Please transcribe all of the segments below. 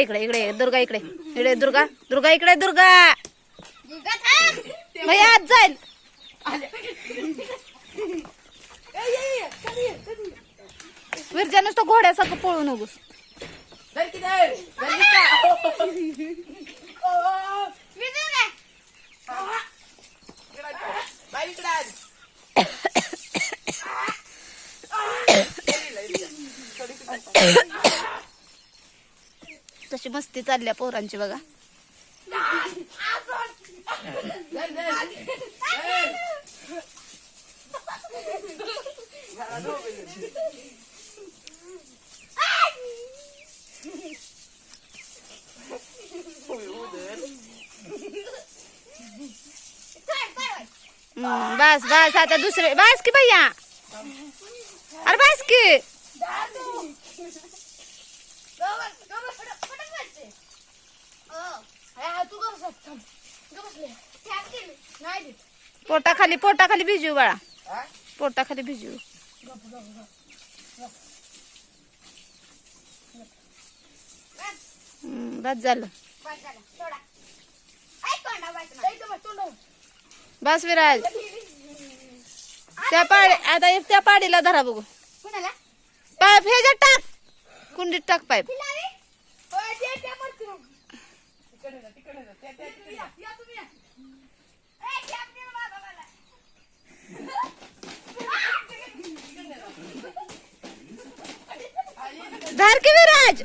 इकडे इकडे ये. दुर्गा इकडे. इकडे दुर्गा दुर्गा इकडे दुर्गा. भैया आज जाईल विरजा नुसतं घोड्यासारखं पळू नकोस धर की धर. धर की का? इकडं आण. बाई इकडं आण. तशी मस्ती चालल्या पोरांची बघा. बस बस आता दुसरे बस की भैया. अरे बस की पोटाखाली पोटाखाली भिजू बाळा. हा? पोटाखाली भिजू. बस झालं. बस विराज. त्या पाडी आता त्या पाडीला धरा बघू. पाईप ह्याच्यात टाक. कुंडीत टाक पाईप तिकडे जा, तिकडे जा. त्या- त्या- तिकडे जा. धर की विराज.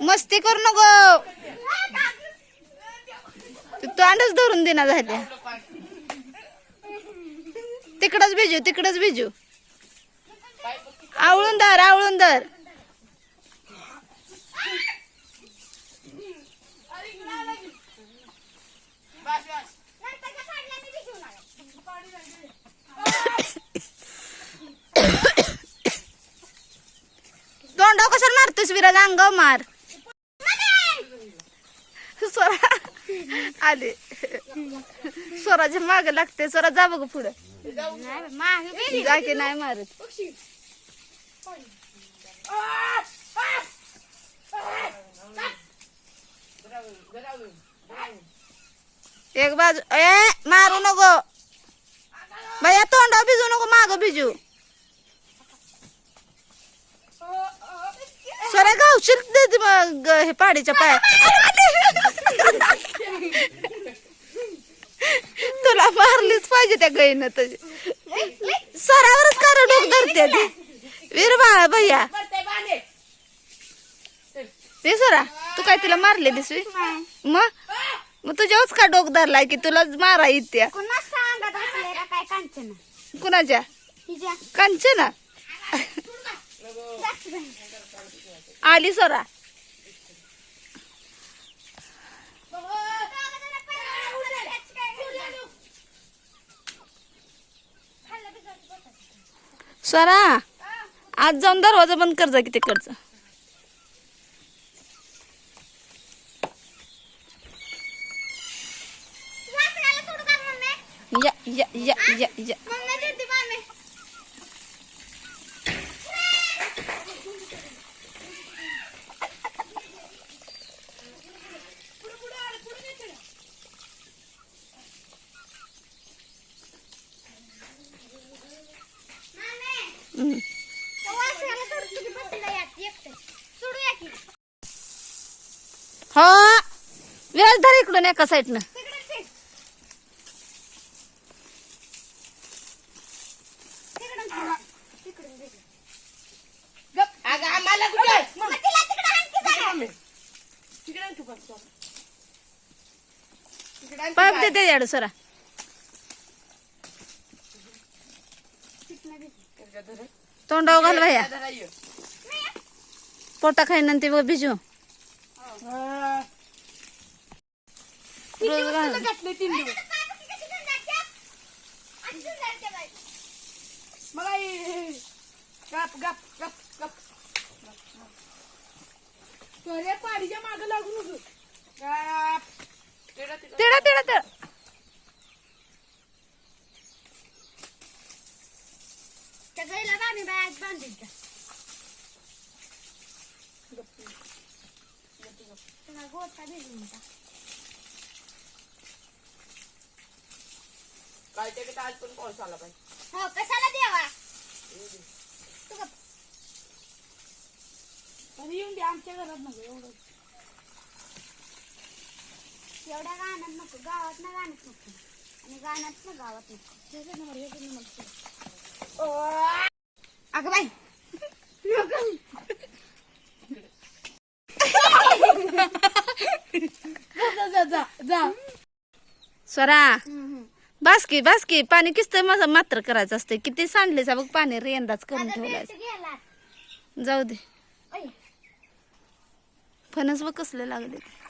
मस्ती करू नको. तू तोंडच धरून देना झाल्या तिकडच भिजू तिकडच भिजू. आवळून धर आवळून धर बस, बस. तोंडा कशाला मारतोस अंगाव मार. स्वरा आले. स्वराच्या माग लागते स्वरा जा बघ पुढं. जा की नाही मारत. एक बाजू. ए मारू नको. भैया तोंडा भिजू नको माग भिजू. स्वरा गावशील देते मग हे पाडीच्या पाया. तुला मारलीच पाहिजे त्या गाईनं तुझी. स्वरावरच कारण डोक धरते ती. वीर बाळा भैया. ते स्वरा तू काय तिला मारले दिसवी? मग? मग तुझ्याच का डोक धरलाय की तुला मारा कांचन? कुणाच्या? कांचना? आली स्वरा स्वरा आज जाऊन दरवाजा बंद कर जा की तिकडचं. या या या या या हम्म. हो विराज धर इकडून एका साईडनं अगं, आम्हाला कुठं? तिकडे आण तू बस, बस. तिकडे आण तू पाईप बस. दे त्याच्याकडे सोरा तोंडाव घाल भैया. पोटा खाईन ते बघ भिजू रोज घाल घातले तीन दिवस मला गप गप गप गप. अरे पाडीच्या माग तिकडं- तिकडं. तिळा तिळा तिळा त्या गाईला आम्ही बाय तिच्या तुला गोठा भिजवून टाक. काय ते आज पण पाऊस आला पाहिजे हो कशाला देवा? तू गप. पण येऊन दे आमच्या घरात नको एवढं. एवढ्या गाण्यात नको गावात ना गाण्यात नको. आणि गाण्यात ना गावात नको. अगं बाई. जा जा जा जा. स्वरा बास की बास की पाणी किस्त मात्र करायचं असते किती सांडलेच बघ पाणी रेंदाच करून ठेवलाय जाऊ दे. फणस बघ कसले लागले तरी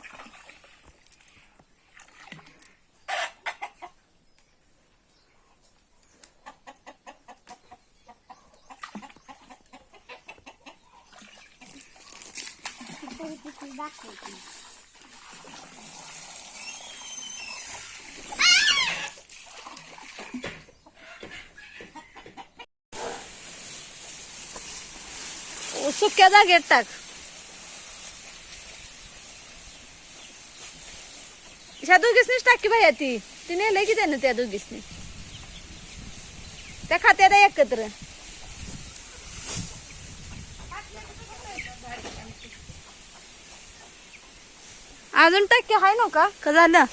सुक्या जागेत टाक. ह्या दोघीसनीच टाकी भैया ती. ती नेलंय की त्यानं त्या दोघीसनी? त्या खात्यात आहे एकत्र. अजून टाकी हाय नो का? का झालं?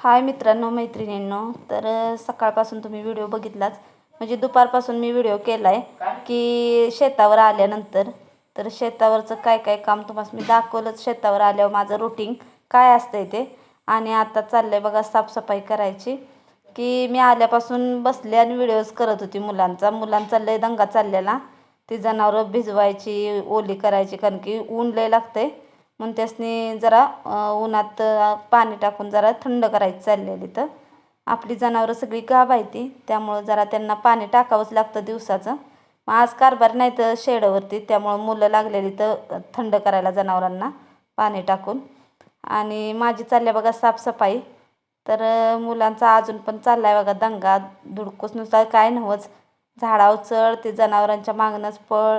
हाय मित्रांनो मैत्रिणींनो. तर सकाळपासून तुम्ही व्हिडिओ बघितलाच. म्हणजे दुपारपासून मी व्हिडिओ केला आहे की शेतावर आल्यानंतर. तर शेतावरचं काय काय काम तुम्हाला मी दाखवलंच शेतावर आल्यावर माझं रुटीन काय असतंय ते. आणि आता चाललं आहे बघा साफसफाई करायची. की मी आल्यापासून बसले आणि व्हिडिओज करत होती मुलांचा. मुलांचा लय दंगा चाललेला. ती जनावरं भिजवायची ओली करायची कारण की ऊन लय लागतंय. मग त्यासनी जरा उन्हात पाणी टाकून जरा थंड करायची चाललेली तर आपली जनावरं सगळी गाभ आहे ती त्यामुळं जरा त्यांना पाणी टाकावंच लागतं दिवसाचं. मग आज कारभार नाही तर शेडवरती त्यामुळं मुलं लागलेली तर थंड करायला जनावरांना पाणी टाकून. आणि माझी चालली आहे बघा साफसफाई. तर मुलांचा अजून पण चालला आहे बघा दंगा धुडकूस नुसता काय नव्हच. झाडावर चढ ते जनावरांच्या मागणंच पळ.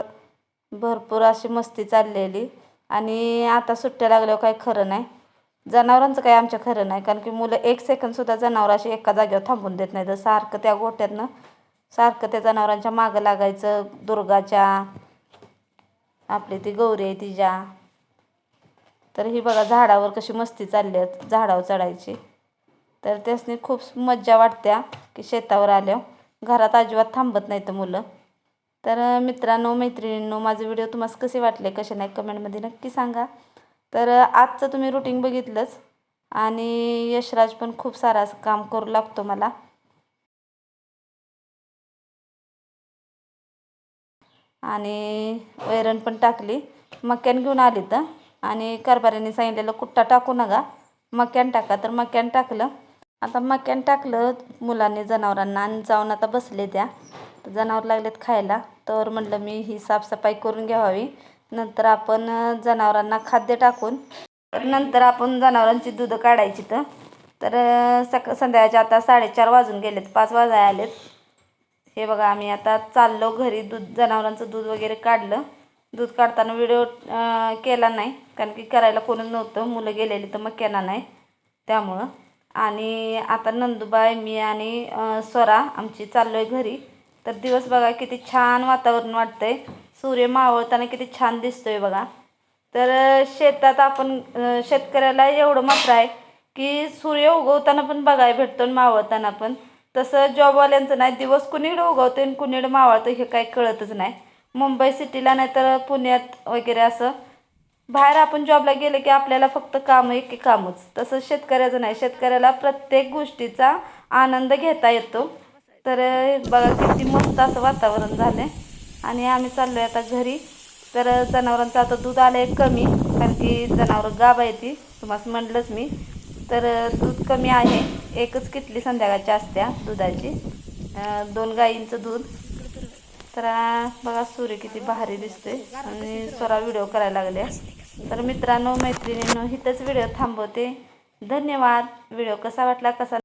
भरपूर अशी मस्ती चाललेली. आणि आता सुट्ट्या लागल्यावर काही खरं नाही. जनावरांचं काही आमच्या खरं नाही कारण की मुलं एक सेकंदसुद्धा जनावराशी एका जागेवर थांबून देत नाही तर सारखं त्या गोट्यातनं सारखं त्या जनावरांच्या मागं लागायचं दुर्गाच्या आपली ती गौरी आहे तिच्या तर ही बघा झाडावर कशी मस्ती चालली आहे झाडावर चढायची. तर त्यासनी खूप मज्जा वाटत्या की शेतावर आल्यावर. घरात अजिबात थांबत नाही तर मुलं. तर मित्रांनो मैत्रिणींनो माझे व्हिडिओ तुम्हाला कसे वाटले कसे नाही कमेंटमध्ये नक्की सांगा. तर आजचं तुम्ही रुटीन बघितलंच आणि यशराज पण खूप सारा काम करू लागतो मला. आणि वैरण पण टाकली. मक्यान घेऊन आली तर आणि कारभाऱ्याने सांगितलेलं कुट्टा टाकू नका. मक्यान टाका. तर मक्यान टाकलं. आता मक्यान टाकलं मुलांनी जनावरांना आणि जाऊन आता बसले त्या. जनावर लागलेत खायला तर म्हटलं मी ही साफसफाई करून घ्यावी. नंतर आपण जनावरांना खाद्य टाकून नंतर आपण जनावरांची दूध काढायची तर तर सक संध्याकाळचे आता साडेचार वाजून गेलेत पाच वाजाय आलेत. हे बघा आम्ही आता चाललो घरी दूध जनावरांचं दूध वगैरे काढलं. दूध काढताना व्हिडिओ केला नाही कारण की करायला कोणच नव्हतं मुलं गेलेली तर मग केला नाही त्यामुळं. आणि आता नंदुबाई मी आणि स्वरा आमची चाललो आहे घरी. तर दिवस बघा किती छान वातावरण वाटतं आहे सूर्य मावळताना किती छान दिसतोय बघा. तर शेतात आपण शेतकऱ्याला एवढं मात्र आहे की सूर्य उगवताना पण बघायला भेटतो आणि मावळताना पण. तसं जॉबवाल्यांचं नाही दिवस कुणीकडं उगवतो आणि कुणीकडं मावळतं हे काही कळतच नाही. मुंबई सिटीला नाही तर पुण्यात वगैरे असं. बाहेर आपण जॉबला गेलं की आपल्याला फक्त काम एक कामच. तसं शेतकऱ्याचं नाही. शेतकऱ्याला प्रत्येक गोष्टीचा आनंद घेता येतो. तर बघा किती मस्त असं वातावरण झालं आणि आम्ही चाललो आहे आता घरी. तर जनावरांचं आता दूध आलं आहे कमी कारण की जनावरं गाब आहे ती तुम्हाला म्हटलंच मी. तर दूध कमी आहे. एकच किटली संध्याकाळची असत्या दुधाची. दोन गायींचं दूध. तर बघा सूर्य किती भारी दिसतोय. आणि स्वरा व्हिडिओ करायला लागले तर मित्रांनो मैत्रिणींनो इथंच व्हिडिओ थांबवते. धन्यवाद. व्हिडिओ कसा वाटला कसा